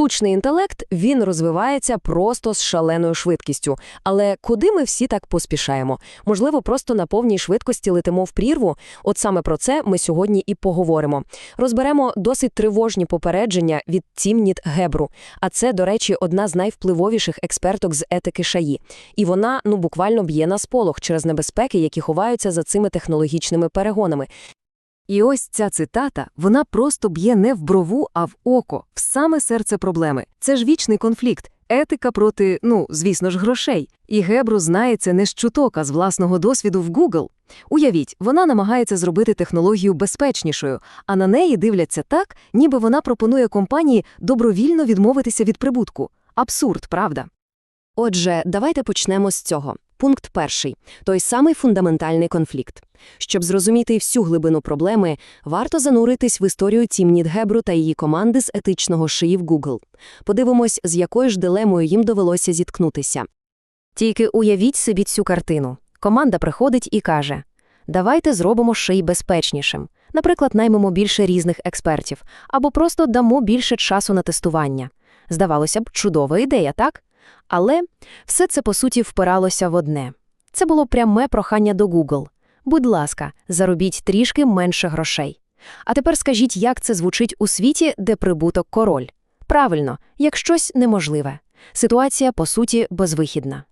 Штучний інтелект він розвивається просто з шаленою швидкістю. Але куди ми всі так поспішаємо? Можливо, просто на повній швидкості летимо в прірву. От саме про це ми сьогодні і поговоримо. Розберемо досить тривожні попередження від Тімніт Гебру. А це, до речі, одна з найвпливовіших експерток з етики шаї. І вона ну буквально б'є на сполох через небезпеки, які ховаються за цими технологічними перегонами. І ось ця цитата, вона просто б'є не в брову, а в око, в саме серце проблеми. Це ж вічний конфлікт. Етика проти, ну, звісно ж, грошей. І Гебру знає це не з чуток, з власного досвіду в Google. Уявіть, вона намагається зробити технологію безпечнішою, а на неї дивляться так, ніби вона пропонує компанії добровільно відмовитися від прибутку. Абсурд, правда? Отже, давайте почнемо з цього. Пункт перший – той самий фундаментальний конфлікт. Щоб зрозуміти всю глибину проблеми, варто зануритись в історію Тімніт Гебру та її команди з етичного шиї в Google. Подивимось, з якою ж дилемою їм довелося зіткнутися. Тільки уявіть собі цю картину. Команда приходить і каже, давайте зробимо ший безпечнішим. Наприклад, наймемо більше різних експертів, або просто дамо більше часу на тестування. Здавалося б, чудова ідея, так? Але все це, по суті, впиралося в одне. Це було пряме прохання до Google. Будь ласка, заробіть трішки менше грошей. А тепер скажіть, як це звучить у світі, де прибуток король. Правильно, як щось неможливе. Ситуація, по суті, безвихідна.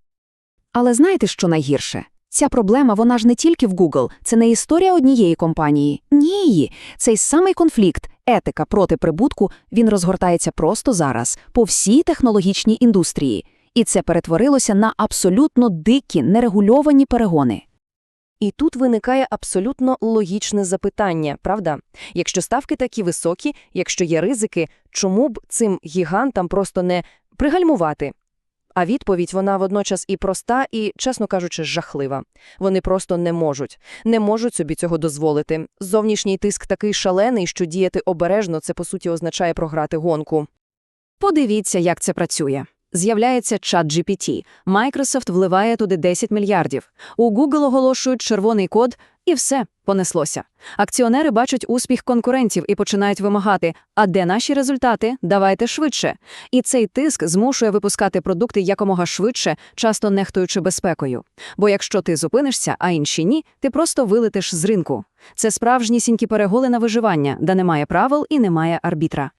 Але знаєте, що найгірше? Ця проблема, вона ж не тільки в Google, це не історія однієї компанії. Ні, цей самий конфлікт, етика проти прибутку, він розгортається просто зараз, по всій технологічній індустрії. І це перетворилося на абсолютно дикі, нерегульовані перегони. І тут виникає абсолютно логічне запитання, правда? Якщо ставки такі високі, якщо є ризики, чому б цим гігантам просто не пригальмувати? А відповідь вона водночас і проста, і, чесно кажучи, жахлива. Вони просто не можуть. Не можуть собі цього дозволити. Зовнішній тиск такий шалений, що діяти обережно це, по суті, означає програти гонку. Подивіться, як це працює. З'являється чат GPT. Microsoft вливає туди 10 мільярдів. У Google оголошують червоний код, і все, понеслося. Акціонери бачать успіх конкурентів і починають вимагати, а де наші результати? Давайте швидше. І цей тиск змушує випускати продукти якомога швидше, часто нехтуючи безпекою. Бо якщо ти зупинишся, а інші ні, ти просто вилетиш з ринку. Це справжнісінькі переголи на виживання, де немає правил і немає арбітра.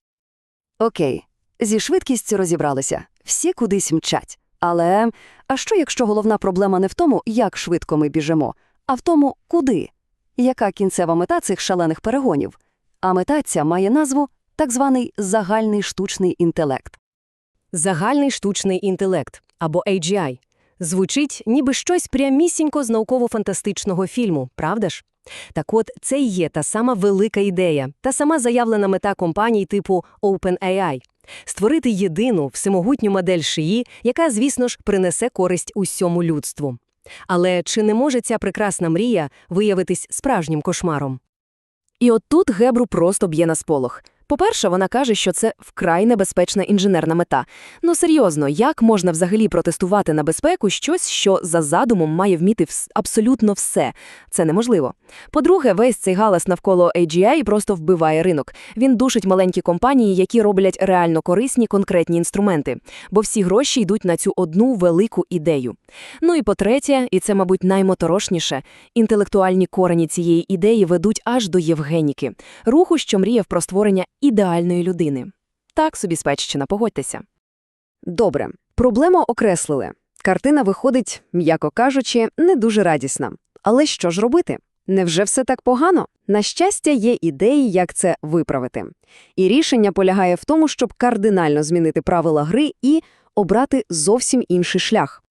Окей, зі швидкістю розібралися. Всі кудись мчать. Але а що, якщо головна проблема не в тому, як швидко ми біжимо, а в тому, куди? Яка кінцева мета цих шалених перегонів? А мета ця має назву так званий загальний штучний інтелект. Загальний штучний інтелект або AGI звучить ніби щось прямісінько з науково-фантастичного фільму, правда ж? Так от, це і є та сама велика ідея, та сама заявлена мета компаній типу OpenAI – створити єдину всемогутню модель шиї, яка, звісно ж, принесе користь усьому людству. Але чи не може ця прекрасна мрія виявитись справжнім кошмаром? І от тут Гебру просто б'є на сполох. По-перше, вона каже, що це вкрай небезпечна інженерна мета. Ну серйозно, як можна взагалі протестувати на безпеку щось, що за задумом має вміти абсолютно все? Це неможливо. По-друге, весь цей галас навколо AGI просто вбиває ринок. Він душить маленькі компанії, які роблять реально корисні конкретні інструменти, бо всі гроші йдуть на цю одну велику ідею. Ну і по-третє, і це, мабуть, наймоторошніше, інтелектуальні корені цієї ідеї ведуть аж до Євгеніки, руху, що мріяв про створення ідеальної людини. Так собі спадщина, погодьтеся. Добре, проблему окреслили. Картина виходить, м'яко кажучи, не дуже радісна. Але що ж робити? Невже все так погано? На щастя, є ідеї, як це виправити. І рішення полягає в тому, щоб кардинально змінити правила гри і обрати зовсім інший шлях.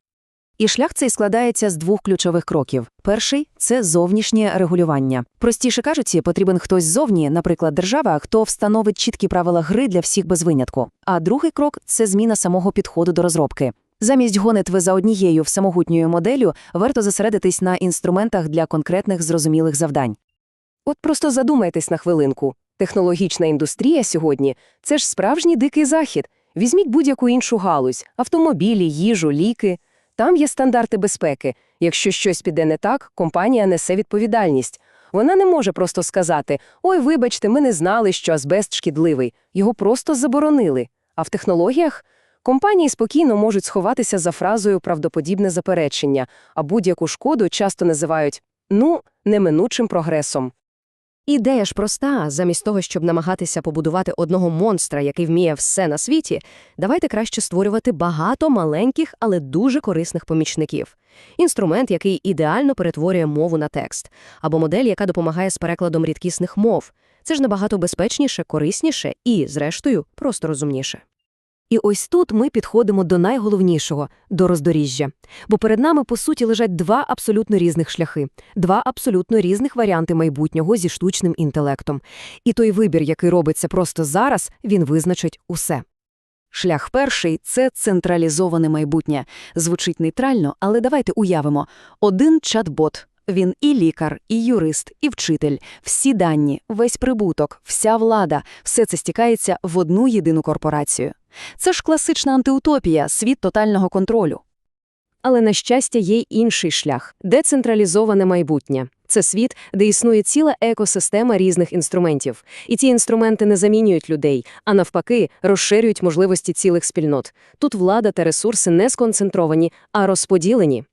І шлях цей складається з двох ключових кроків. Перший це зовнішнє регулювання. Простіше кажучи, потрібен хтось ззовні, наприклад, держава, хто встановить чіткі правила гри для всіх без винятку. А другий крок це зміна самого підходу до розробки. Замість гонитви за однією всемогутньою моделлю варто зосередитись на інструментах для конкретних зрозумілих завдань. От просто задумайтесь на хвилинку. Технологічна індустрія сьогодні – це ж справжній дикий захід. Візьміть будь-яку іншу галузь – автомобілі, їжу, ліки. Там є стандарти безпеки. Якщо щось піде не так, компанія несе відповідальність. Вона не може просто сказати «Ой, вибачте, ми не знали, що азбест шкідливий». Його просто заборонили. А в технологіях компанії спокійно можуть сховатися за фразою «правдоподібне заперечення», а будь-яку шкоду часто називають «ну, неминучим прогресом». Ідея ж проста, замість того, щоб намагатися побудувати одного монстра, який вміє все на світі, давайте краще створювати багато маленьких, але дуже корисних помічників. Інструмент, який ідеально перетворює мову на текст, або модель, яка допомагає з перекладом рідкісних мов. Це ж набагато безпечніше, корисніше і, зрештою, просто розумніше. І ось тут ми підходимо до найголовнішого – до роздоріжжя. Бо перед нами, по суті, лежать два абсолютно різних шляхи, два абсолютно різних варіанти майбутнього зі штучним інтелектом. І той вибір, який робиться просто зараз, він визначить усе. Шлях перший – це централізоване майбутнє. Звучить нейтрально, але давайте уявимо. Один чат-бот. Він і лікар, і юрист, і вчитель. Всі дані, весь прибуток, вся влада – все це стікається в одну єдину корпорацію. Це ж класична антиутопія, світ тотального контролю. Але, на щастя, є й інший шлях – децентралізоване майбутнє. Це світ, де існує ціла екосистема різних інструментів. І ці інструменти не замінюють людей, а навпаки, розширюють можливості цілих спільнот. Тут влада та ресурси не сконцентровані, а розподілені.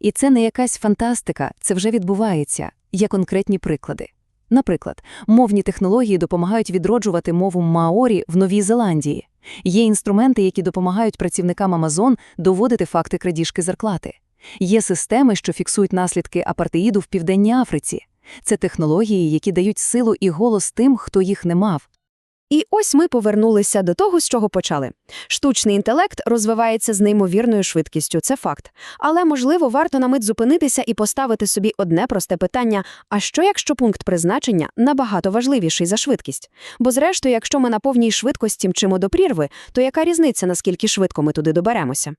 І це не якась фантастика, це вже відбувається. Є конкретні приклади. Наприклад, мовні технології допомагають відроджувати мову маорі в Новій Зеландії. Є інструменти, які допомагають працівникам Амазон доводити факти крадіжки зарплати. Є системи, що фіксують наслідки апартеїду в Південній Африці. Це технології, які дають силу і голос тим, хто їх не мав. І ось ми повернулися до того, з чого почали. Штучний інтелект розвивається з неймовірною швидкістю, це факт. Але, можливо, варто на мить зупинитися і поставити собі одне просте питання, а що якщо пункт призначення набагато важливіший за швидкість? Бо зрештою, якщо ми на повній швидкості мчимо до прірви, то яка різниця, наскільки швидко ми туди доберемося?